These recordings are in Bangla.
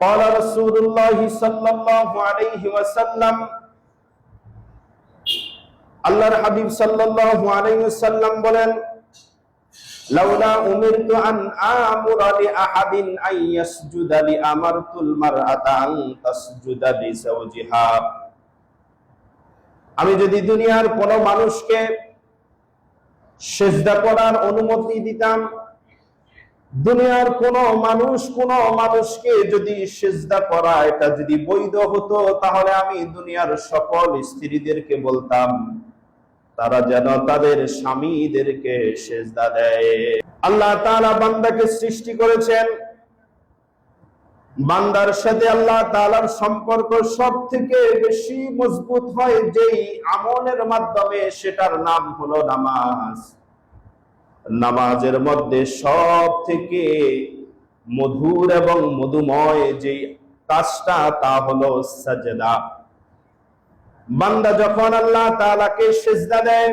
قال رسول الله صلى الله عليه وسلم আল্লাহর হাবিব সাল্লাল্লাহু আলাইহি ওয়াসাল্লাম বলেন লাউলা উমিরতু আন আমুরা লি আহাদিন আন ইয়াসজুদা লি আমারতুল মারআতা আন তাসজুদা লি যাওজিহা আমি যদি দুনিয়ার কোন মানুষকে সেজদা করার অনুমতি দিতাম দুনিয়ার কোন মানুষ কোন মানুষকে যদি সেজদা করা, এটা যদি বৈধ হতো, তাহলে আমি দুনিয়ার সকল স্ত্রীদেরকে বলতাম, তারা যেন তাদের স্বামীদেরকে সেজদা দেয়। আল্লাহ তাআলা বান্দাকে সৃষ্টি করেছেন। বান্দার সাথে আল্লাহ তাআলার সম্পর্ক সব থেকে বেশি মজবুত হয় যেই আমলের মাধ্যমে, সেটার নাম হলো নামাজ। নামাজের মধ্যে সব থেকে মধুর এবং মধুময় যে কাজটা, তা হলো সাজদা। বান্দা যখন আল্লাহ তাআলাকে সেজদা দেয়,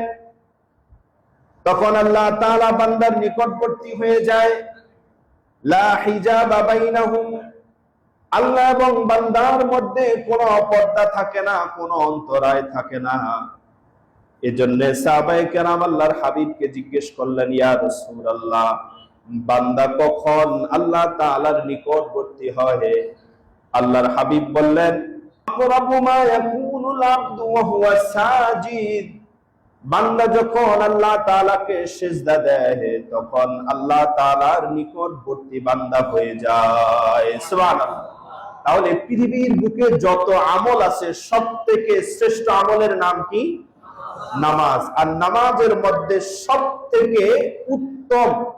তখন আল্লাহ তাআলা বান্দার নিকটবর্তী হয়ে যায়। আল্লাহ এবং বান্দার মধ্যে কোনো পর্দা থাকে না, কোনো অন্তরায় থাকে না। এজন্য সাহাবায়ে কেরাম আল্লাহর হাবিবকে জিজ্ঞেস করলেন, ইয়া রাসূলুল্লাহ, বান্দা কখন আল্লাহ তাআলার নিকটবর্তী হয়? আল্লাহর হাবিব বললেন আকরাবু মা ইয়াকুনুল আবদু ওয়া হুয়া সাজিদ। বান্দা যখন আল্লাহ তাআলাকে সিজদা দেয়, তখন আল্লাহ তাআলার নিকটবর্তী বান্দা হয়ে যায়। সুবহানাল্লাহ। তাহলে পৃথিবীর বুকে যত আমল আছে সব থেকে শ্রেষ্ঠ আমলের নাম কি? নামাজ। আর নামাজের মধ্যে সব থেকে উত্তম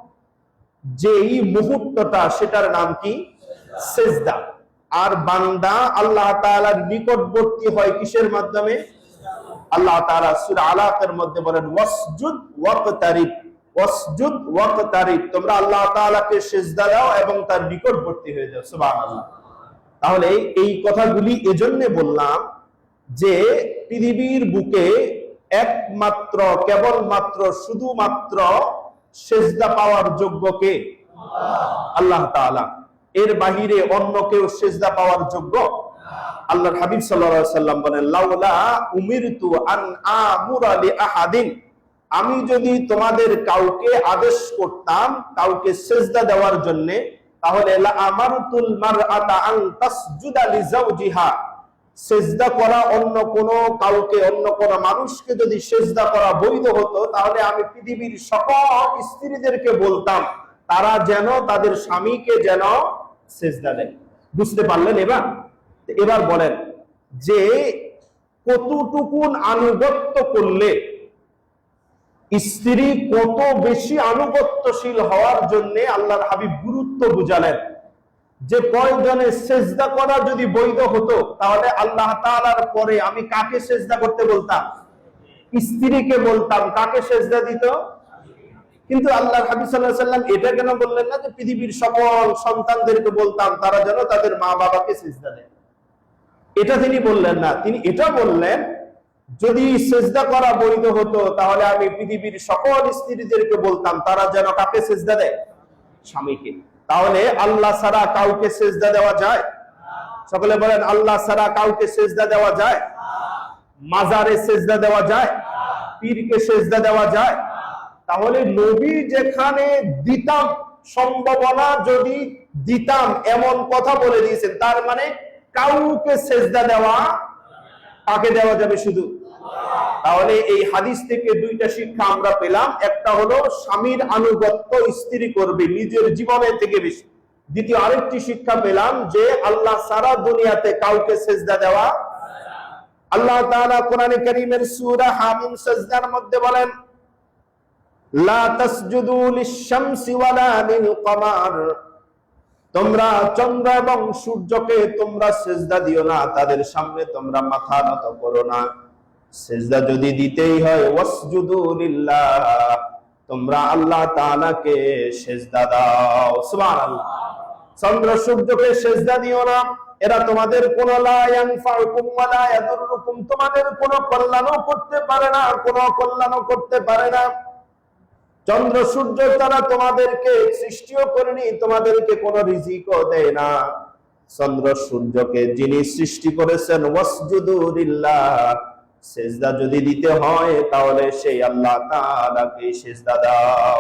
যেই মুহূর্তটা, সেটার নাম কি? সেজদা। আর বান্দা আল্লাহ তাআলার নিকটবর্তী হয় কিসের মাধ্যমে? আল্লাহ তাআলা সূরা আলাকের মধ্যে বলেন, ওয়াসজুদ ওয়াকতারিব ওয়াসজুদ ওয়াকতারিব। তোমরা আল্লাহ তাআলাকে সিজদা দাও এবং তার নিকটবর্তী হয়ে যাও। সুবহানাল্লাহ। তাহলে এই কথাগুলি এজন্য বললাম যে পৃথিবীর বুকে একমাত্র, কেবলমাত্র, শুধুমাত্র সেজদা পাওয়ার যোগ্য কে? আল্লাহ তাআলা। এর বাহিরে অন্য কেউ সেজদা পাওয়ার যোগ্য? আল্লাহর হাবিব সাল্লাম বলেন, লাউলা আন আহাদিন। আমি যদি তোমাদের কাউকে আদেশ করতাম, কাউকে সেজদা দেওয়ার জন্য, তাহলে লা সেজদা করা অন্য কোন কাউকে, অন্য কোন মানুষকে যদি সেজদা করা বৈধ হতো, তাহলে আমি পৃথিবীর সকল স্ত্রীদেরকে বলতাম, তারা যেন তাদের স্বামীকে যেন সেজদা দেয়। বুঝতে পারলেন এবার? এবার বলেন যে কতটুকুন আনুগত্য করলে স্ত্রী কত বেশি আনুগত্যশীল হওয়ার জন্য আল্লাহর হাবিব গুরুত্ব বুঝালেন। যে প্রয়োজনে সেজদা করা যদি বৈধ হতো, তাহলে আল্লাহ তাআলার পরে আমি কাকে সেজদা করতে বলতাম? স্ত্রীকে বলতাম। কাকে সেজদা দিত? কিন্তু আল্লাহর হাবিব সাল্লাম এটা কেন বললেন না যে পৃথিবীর সকল সন্তানদেরকে বলতাম, তারা যেন তাদের মা বাবাকে সেজদা দেয়? এটা তিনি বললেন না। তিনি এটা বললেন, যদি সেজদা করা বৈধ হতো, তাহলে আমি পৃথিবীর সকল স্ত্রীদেরকে বলতাম, তারা যেন কাকে সেজদা দেয়? স্বামীকে। তাহলে আল্লাহ ছাড়া কাউকে সেজদা দেওয়া যায়? সকলে বলেন, আল্লাহ ছাড়া কাউকে সেজদা দেওয়া যায়? মাজারে সেজদা দেওয়া যায়? পীরকে সেজদা দেওয়া যায়? তাহলে নবী যেখানে দিতাম সম্ভাবনা যদি দিতাম, এমন কথা বলে দিয়েছেন, তার মানে কাউকে সেজদা দেওয়া, কাকে দেওয়া যাবে শুধু? তাহলে এই হাদিস থেকে দুইটা শিক্ষা আমরা পেলাম। একটা হলো স্বামীর আনুগত্য স্ত্রী করবে, নিজের জীবনের থেকে বেশি। দ্বিতীয় আরেকটি শিক্ষা পেলাম যে আল্লাহ সারা দুনিয়াতে কাউকে সেজদা দেওয়া আল্লাহ তাআলা কোরআনে কারীমের সূরা হামিম সাজদার মধ্যে বলেন, লা তাসজুদু লিশ-শামসি ওয়ালা লিল-কমার তোমরা চন্দ্র এবং সূর্যকে তোমরা সেজদা দিও না, তাদের সামনে তোমরা মাথা নত করো না। সেজদা যদি দিতেই হয়, ওয়াসজুদু লিল্লাহ, তোমরা আল্লাহ তাআলাকে সেজদা দাও। সুবহানাল্লাহ। চন্দ্র সূর্যকে সেজদা দিও না। এরা তোমাদের কোন তোমাদের কোনো কল্যাণও করতে পারে না কোনো কল্যাণও করতে পারে না। চন্দ্র সূর্য তারা তোমাদেরকে সৃষ্টিও করেনি, তোমাদেরকে কোনো রিজিকও দেয় না। চন্দ্র সূর্যকে যিনি সৃষ্টি করেছেন, ওয়াসজুদু লিল্লাহ সেজদা যদি দিতে হয় তাহলে সেই আল্লাহ তাআলাকে সেজদা দাও।